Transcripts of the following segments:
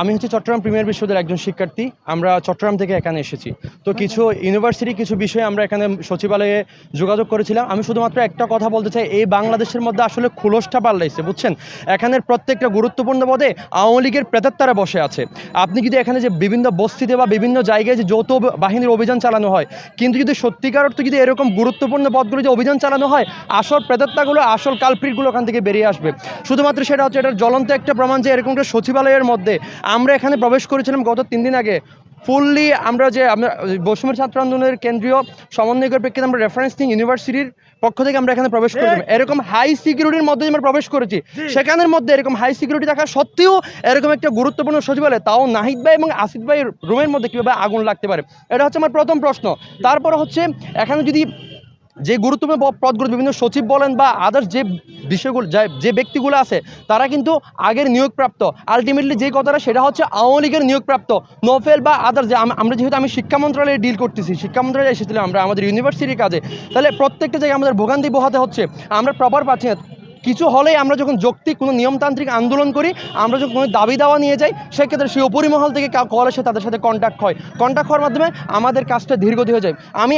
আমি হচ্ছে চট্টগ্রাম প্রিমিয়ার বিশ্ববিদ্যালয়ের একজন শিক্ষার্থী। আমরা চট্টগ্রাম থেকে এখানে এসেছি। তো কিছু ইউনিভার্সিটি কিছু বিষয়ে আমরা এখানে সচিবালয়ে যোগাযোগ করেছিলাম। আমি শুধুমাত্র একটা কথা বলতে চাই, এই বাংলাদেশের মধ্যে আসলে খুলসটা পাল্টাইছে, বুঝছেন? এখানের প্রত্যেকটা গুরুত্বপূর্ণ পদে আওয়ামী লীগের প্রেতাত্তারা বসে আছে। আপনি যদি এখানে যে বিভিন্ন বস্তিতে বা বিভিন্ন জায়গায় যে যৌথ বাহিনীর অভিযান চালানো হয়, কিন্তু যদি সত্যিকার অর্থে যদি এরকম গুরুত্বপূর্ণ পদগুলো যে অভিযান চালানো হয়, আসল প্রেতাত্মাগুলো, আসল কালপ্রিটগুলো ওখান থেকে বেরিয়ে আসবে। শুধুমাত্র সেটা হচ্ছে এটার জ্বলন্ত একটা প্রমাণ যে এরকম একটা সচিবালয়ের মধ্যে আমরা এখানে প্রবেশ করেছিলাম গত তিন দিন আগে। ফুললি আমরা যে আমরা বৈষম্য ছাত্র আন্দোলনের কেন্দ্রীয় সমন্বয়কের প্রেক্ষিতে আমরা রেফারেন্স নিয়ে ইউনিভার্সিটির পক্ষ থেকে আমরা এখানে প্রবেশ করেছিলাম এরকম হাই সিকিউরিটির মধ্যে আমরা প্রবেশ করেছি। সেখানের মধ্যে এরকম হাই সিকিউরিটি থাকা সত্ত্বেও এরকম একটা গুরুত্বপূর্ণ সচিবালয় তাও নাহিদ ভাই এবং আসিফ ভাই রুমের মধ্যে কীভাবে আগুন লাগতে পারে? এটা হচ্ছে আমার প্রথম প্রশ্ন। তারপর হচ্ছে এখানে যদি যে গুরুত্বপূর্ণ পদগুলো বিভিন্ন সচিব বলেন বা আদার্স যে বিষয়গুলো যা- ব্যক্তিগুলো আছে, তারা কিন্তু আগের নিয়োগপ্রাপ্ত। আলটিমেটলি যে কথাটা, সেটা হচ্ছে আওয়ামী লীগের নিয়োগপ্রাপ্ত। নোফেল বা আদার্স যে আমরা যেহেতু আমি শিক্ষা মন্ত্রণালয়ে ডিল করতেছি, শিক্ষা মন্ত্রালয়ে এসেছিলাম আমরা আমাদের ইউনিভার্সিটির কাজে, তাহলে প্রত্যেকটা জায়গায় আমাদের ভোগান্তি পোহাতে হচ্ছে। আমরা প্রপার পাচ্ছি না। কিছু হলেই আমরা যখন যৌক্তিক কোনো নিয়মতান্ত্রিক আন্দোলন করি, আমরা যখন কোনো দাবি দাওয়া নিয়ে যাই, সেক্ষেত্রে সেই উপরিমহল থেকে কল এসে তাদের সাথে কন্ট্যাক্ট হয়। কন্ট্যাক্ট হওয়ার মাধ্যমে আমাদের কাজটা ধীরগতি হয়ে যায়। আমি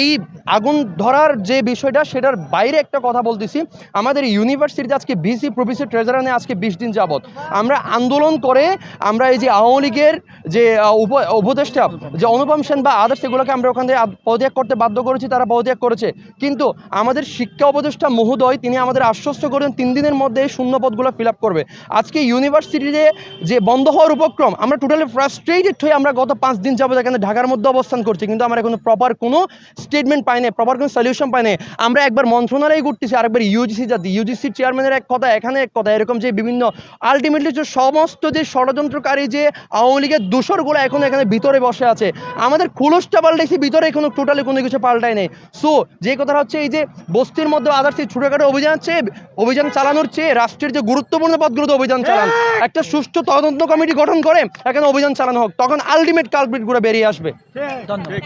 এই আগুন ধরার যে বিষয়টা, সেটার বাইরে একটা কথা বলতেছি। আমাদের ইউনিভার্সিটিতে আজকে বিসি প্রফেসর ট্রেজারানে আজকে বিশ দিন যাবৎ। আমরা আন্দোলন করে, আমরা এই যে আওয়ামী লীগের যে উপ, উপদেষ্টা, যে অনুপম সেন বা আদার্স এগুলোকে আমরা ওখান থেকে পদত্যাগ করতে বাধ্য করেছি, তারা পদত্যাগ করেছে। কিন্তু আমাদের শিক্ষা উপদেষ্টা মহোদয়, তিনি আমাদের আশ্বস্ত করেন তিন দিনের মধ্যে এই শূন্য পদগুলো ফিল আপ করবে। আজকে ইউনিভার্সিটিতে যে বন্ধ হওয়ার উপক্রম, আমরা টোটালি ফ্রাস্ট্রেটেড হয়ে আমরা গত পাঁচ দিন যাবত এখানে ঢাকার মধ্যে অবস্থান করছি, কিন্তু আমরা এখনও প্রপার কোনো স্টেটমেন্ট পাই নাই প্রপার কোনো সলিউশন পাই নাই। আমরা একবার মন্ত্রণালয়ে ঘুরতেছি, আরেকবার ইউজিসি যাতে ইউজিসির চেয়ারম্যানের এক কথা, এখানে এক কথা, এরকম যে বিভিন্ন আলটিমেটলি যে সমস্ত যে ষড়যন্ত্রকারী যে আওয়ামী লীগের দোসরগুলো এখন এখানে ভিতরে বসে আছে। আমাদের খুলসটা পাল্টাইছি ভিতরে কোনো টোটালি কোনো কিছু পাল্টায় নেই। সো যে কথাটা হচ্ছে এই যে বস্তির মধ্যে আদার্স ছোটোখাটো অভিযান চেয়ে অভিযান চালানোর চেয়ে রাষ্ট্রের যে গুরুত্বপূর্ণ পদগুলোতে অভিযান চালান একটা সুষ্ঠু তদন্ত কমিটি গঠন করে এখানে অভিযান চালানো হোক তখন আলটিমেট কালপিটগুলো বেরিয়ে আসবে। ধন্যবাদ।